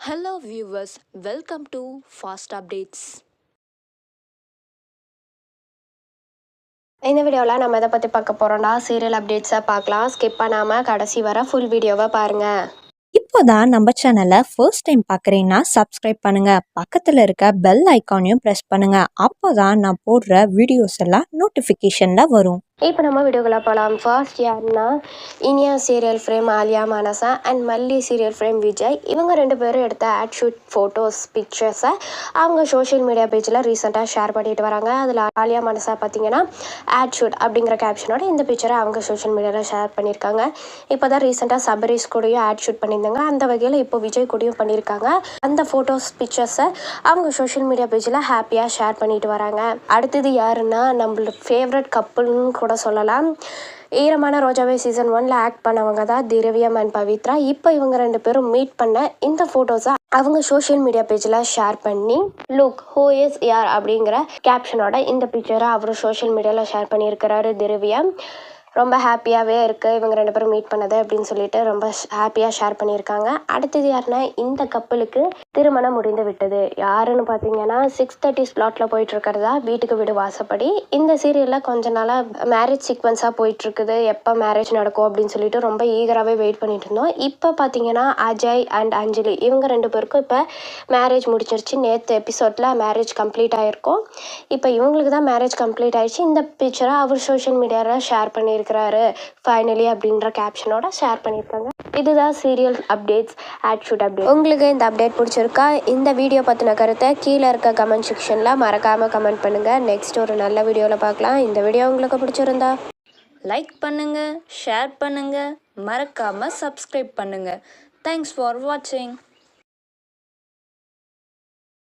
Hello viewers, welcome to Fast Updates. இந்த வீடியோவில் நம்ம எதை பற்றி பார்க்க போகிறோம்னா சீரியல் அப்டேட்ஸை பார்க்கலாம். ஸ்கிப் பண்ணாமல் கடைசி வர ஃபுல் வீடியோவை பாருங்கள் இப்போதான் நம்ம சேனலை ஃபர்ஸ்ட் டைம் பார்க்குறீங்கன்னா சப்ஸ்கிரைப் பண்ணுங்க. பக்கத்தில் இருக்க பெல் ஐக்கானையும் ப்ரெஸ் பண்ணுங்க. அப்போதான் நான் போடுற வீடியோஸ் எல்லாம் நோட்டிஃபிகேஷனில் வரும். இப்போ நம்ம வீடியோக்குள்ள போகலாம் ஃபர்ஸ்ட் யாருன்னா Iniya serial fame Alya Manasa and Malli serial fame Vijay. இவங்க ரெண்டு பேரும் எடுத்த ஆட் ஷூட் ஃபோட்டோஸ் பிக்சர்ஸை அவங்க சோஷியல் மீடியா பேஜில் ரீசெண்டாக ஷேர் பண்ணிட்டு வராங்க. அதில் ஆலியா மானசா பார்த்தீங்கன்னா ஆட் ஷூட் அப்படிங்கிற கேப்ஷனோட இந்த பிக்சரை அவங்க சோஷியல் மீடியாவில் ஷேர் பண்ணியிருக்காங்க இப்போ தான் ரீசெண்டாக சபரிஸ் கூடயும் ஆட் ஷூட் பண்ணியிருந்தாங்க. அந்த வகையில் இப்போ விஜய் கூடயும் பண்ணியிருக்காங்க அந்த ஃபோட்டோஸ் பிக்சர்ஸை அவங்க சோஷியல் மீடியா பேஜில் ஹாப்பியாக ஷேர் பண்ணிட்டு வராங்க. அடுத்தது யாருன்னா நம்மளோட ஃபேவரட் கப்புள்னு கூட சொல்லலாம். ஈரமான ரோஜாவே சீசன் ஒன்ல ஆக்ட் பண்ணவங்க தான் திரவியம் அண்ட் பவித்ரா. இப்போ இவங்க ரெண்டு பேரும் மீட் பண்ண இந்த ஃபோட்டோஸை அவங்க சோஷியல் மீடியா பேஜில் ஷேர் பண்ணி லுக் ஹூ இஸ் யார்? அப்படிங்கிற கேப்ஷனோட இந்த பிக்சரை அவரும் சோஷியல் மீடியாவில் ஷேர் பண்ணியிருக்கிறாரு திரவியம். ரொம்ப ஹாப்பியாகவே இருக்குது இவங்க ரெண்டு பேரும் மீட் பண்ணது அப்படின்னு சொல்லிட்டு ரொம்ப ஹாப்பியாக ஷேர் பண்ணியிருக்காங்க. அடுத்தது யாருன்னா இந்த கப்பலுக்கு திருமணம் முடிந்து விட்டது. யாருன்னு பார்த்தீங்கன்னா சிக்ஸ் தேர்ட்டி ஸ்லாட்டில் போயிட்டுருக்கிறதா வீட்டுக்கு வீடு வாசப்படி. இந்த சீரியலில் கொஞ்ச நாளாக மேரேஜ் சீக்வன்ஸாக போயிட்டுருக்குது. எப்போ மேரேஜ் நடக்கும் அப்படின்னு சொல்லிட்டு ரொம்ப ஈகராகவே வெயிட் பண்ணிட்டு இருந்தோம். இப்போ பார்த்தீங்கன்னா அஜய் அண்ட் அஞ்சலி இவங்க ரெண்டு பேருக்கும் இப்போ மேரேஜ் முடிச்சிருச்சு நேற்று எபிசோடில் மேரேஜ் கம்ப்ளீட் ஆகிருக்கும் இப்போ இவங்களுக்கு தான் மேரேஜ் கம்ப்ளீட் ஆயிடுச்சு இந்த பிக்சரை அவர் சோஷியல் மீடியாவில் ஷேர் பண்ணி பண்ணியிருக்கிறாரு ஃபைனலி அப்படின்ற கேப்ஷனோட ஷேர் பண்ணியிருக்காங்க. இதுதான் serial updates ad shoot update உங்களுக்கு இந்த அப்டேட் பிடிச்சிருக்கா? இந்த வீடியோ பற்றின கருத்தை கீழே இருக்க கமெண்ட் செக்ஷனில் மறக்காமல் கமெண்ட் பண்ணுங்கள் நெக்ஸ்ட் ஒரு நல்ல வீடியோவில் பார்க்கலாம். இந்த வீடியோ உங்களுக்கு பிடிச்சிருந்தா லைக் பண்ணுங்கள் ஷேர் பண்ணுங்கள் மறக்காமல் சப்ஸ்கிரைப் பண்ணுங்கள் தேங்க்ஸ் ஃபார் வாட்சிங்